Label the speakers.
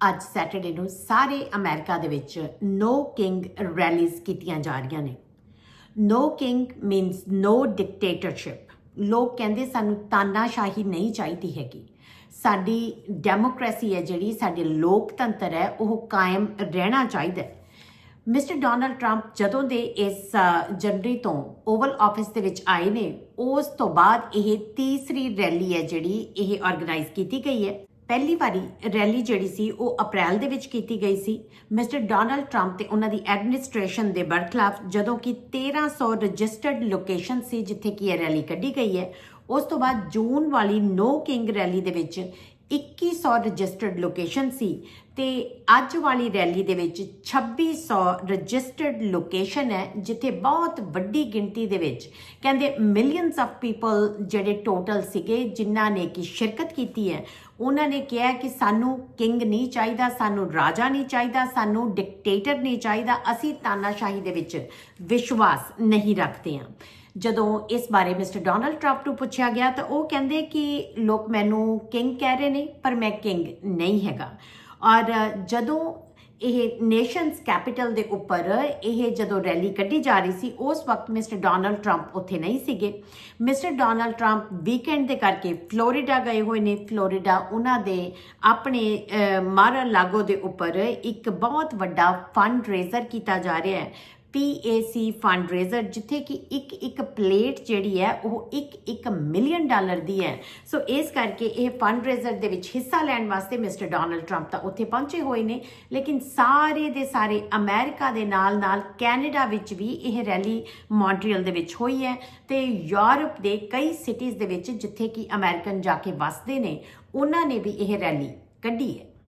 Speaker 1: ਅੱਜ ਸੈਟਰਡੇ ਨੂੰ ਸਾਰੇ ਅਮਰੀਕਾ ਦੇ ਵਿੱਚ ਨੋ ਕਿੰਗ ਰੈਲੀਜ਼ ਕੀਤੀਆਂ ਜਾ ਰਹੀਆਂ ਨੇ। No king means no dictatorship ਲੋਕ ਕਹਿੰਦੇ ਸਾਨੂੰ ਤਾਨਾਸ਼ਾਹੀ ਨਹੀਂ ਚਾਹੀਦੀ ਹੈਗੀ। ਸਾਡੀ ਡੈਮੋਕ੍ਰੇਸੀ ਹੈ ਜਿਹੜੀ, ਸਾਡੇ ਲੋਕਤੰਤਰ ਹੈ, ਉਹ ਕਾਇਮ ਰਹਿਣਾ ਚਾਹੀਦਾ ਹੈ। ਮਿਸਟਰ ਡੋਨਲਡ ਟਰੰਪ ਜਦੋਂ ਦੇ ਇਸ ਜਨਵਰੀ ਤੋਂ ਓਵਲ ਆਫਿਸ ਦੇ ਵਿੱਚ ਆਏ ਨੇ, ਉਸ ਤੋਂ ਬਾਅਦ ਇਹ ਤੀਸਰੀ ਰੈਲੀ ਹੈ ਜਿਹੜੀ ਇਹ ਆਰਗੇਨਾਈਜ਼ ਕੀਤੀ ਗਈ ਹੈ। ਪਹਿਲੀ ਵਾਰੀ ਰੈਲੀ ਜਿਹੜੀ ਸੀ, ਉਹ ਅਪ੍ਰੈਲ ਦੇ ਵਿੱਚ ਕੀਤੀ ਗਈ ਸੀ। ਮਿਸਟਰ ਡੋਨਲਡ ਟਰੰਪ ਤੇ ਉਹਨਾਂ ਦੀ ਐਡਮਿਨਿਸਟ੍ਰੇਸ਼ਨ ਦੇ ਬਰਖਲਾਫ ਜਦੋਂ ਕਿ 1300 ਰਜਿਸਟਰਡ ਲੋਕੇਸ਼ਨ ਸੀ ਜਿੱਥੇ ਕਿ ਇਹ ਰੈਲੀ ਕੱਢੀ ਗਈ ਹੈ। ਉਸ ਤੋਂ ਬਾਅਦ ਜੂਨ ਵਾਲੀ ਨੋ ਕਿੰਗ ਰੈਲੀ ਦੇ ਵਿੱਚ 2100 ਰਜਿਸਟਰਡ ਲੋਕੇਸ਼ਨ ਸੀ ਤੇ ਅੱਜ ਵਾਲੀ ਰੈਲੀ ਦੇ ਵਿੱਚ 2600 ਰਜਿਸਟਰਡ ਲੋਕੇਸ਼ਨ ਹੈ, ਜਿੱਥੇ ਬਹੁਤ ਵੱਡੀ ਗਿਣਤੀ ਦੇ ਵਿੱਚ ਕਹਿੰਦੇ ਮਿਲੀਅਨਸ ਆਫ ਪੀਪਲ ਜਿਹੜੇ ਟੋਟਲ ਸੀਗੇ, ਜਿਨ੍ਹਾਂ ਨੇ ਕਿ ਸ਼ਿਰਕਤ ਕੀਤੀ ਹੈ, ਉਹਨਾਂ ਨੇ ਕਿਹਾ ਕਿ ਸਾਨੂੰ ਕਿੰਗ ਨਹੀਂ ਚਾਹੀਦਾ, ਸਾਨੂੰ ਰਾਜਾ ਨਹੀਂ ਚਾਹੀਦਾ, ਸਾਨੂੰ ਡਿਕਟੇਟਰ ਨਹੀਂ ਚਾਹੀਦਾ, ਅਸੀਂ ਤਾਨਾਸ਼ਾਹੀ ਦੇ ਵਿੱਚ ਵਿਸ਼ਵਾਸ ਨਹੀਂ ਰੱਖਦੇ ਹਾਂ। ਜਦੋਂ ਇਸ ਬਾਰੇ ਮਿਸਟਰ ਡੋਨਲਡ ਟਰੰਪ ਨੂੰ ਪੁੱਛਿਆ ਗਿਆ ਤਾਂ ਉਹ ਕਹਿੰਦੇ ਕਿ ਲੋਕ ਮੈਨੂੰ ਕਿੰਗ ਕਹਿ ਰਹੇ ਨੇ, ਪਰ ਮੈਂ ਕਿੰਗ ਨਹੀਂ ਹੈਗਾ। ਔਰ ਜਦੋਂ ਇਹ ਨੇਸ਼ਨਸ ਕੈਪੀਟਲ ਦੇ ਉੱਪਰ ਇਹ ਜਦੋਂ ਰੈਲੀ ਕੱਢੀ ਜਾ ਰਹੀ ਸੀ, ਉਸ ਵਕਤ ਮਿਸਟਰ ਡੋਨਲਡ ਟਰੰਪ ਉੱਥੇ ਨਹੀਂ ਸੀਗੇ। ਮਿਸਟਰ ਡੋਨਲਡ ਟਰੰਪ ਵੀਕਐਂਡ ਦੇ ਕਰਕੇ ਫਲੋਰੀਡਾ ਗਏ ਹੋਏ ਨੇ। ਫਲੋਰੀਡਾ ਉਹਨਾਂ ਦੇ ਆਪਣੇ ਮਾਰ ਲਾਗੋ ਦੇ ਉੱਪਰ ਇੱਕ ਬਹੁਤ ਵੱਡਾ ਫੰਡ ਰੇਜ਼ਰ ਕੀਤਾ ਜਾ ਰਿਹਾ ਹੈ। PAC ਫੰਡਰੇਜ਼ਰ ਜਿੱਥੇ ਕਿ ਇੱਕ ਇੱਕ ਪਲੇਟ ਜਿਹੜੀ ਹੈ, ਉਹ ਇੱਕ ਇੱਕ ਮਿਲੀਅਨ ਡਾਲਰ ਦੀ ਹੈ। ਸੋ ਇਸ ਕਰਕੇ ਇਹ ਫੰਡਰੇਜ਼ਰ ਦੇ ਵਿੱਚ ਹਿੱਸਾ ਲੈਣ ਵਾਸਤੇ ਮਿਸਟਰ ਡੋਨਲਡ ਟਰੰਪ ਤਾਂ ਉੱਥੇ ਪਹੁੰਚੇ ਹੋਏ ਨੇ। ਲੇਕਿਨ ਸਾਰੇ ਦੇ ਸਾਰੇ ਅਮਰੀਕਾ ਦੇ ਨਾਲ ਨਾਲ ਕੈਨੇਡਾ ਵਿੱਚ ਵੀ ਇਹ ਰੈਲੀ ਮੌਂਟਰੀਅਲ ਦੇ ਵਿੱਚ ਹੋਈ ਹੈ ਤੇ ਯੂਰਪ ਦੇ ਕਈ ਸਿਟੀਜ਼ ਦੇ ਵਿੱਚ ਜਿੱਥੇ ਕਿ ਅਮਰੀਕਨ ਜਾ ਕੇ ਵਸਦੇ ਨੇ, ਉਹਨਾਂ ਨੇ ਵੀ ਇਹ ਰੈਲੀ ਕੱਢੀ ਹੈ।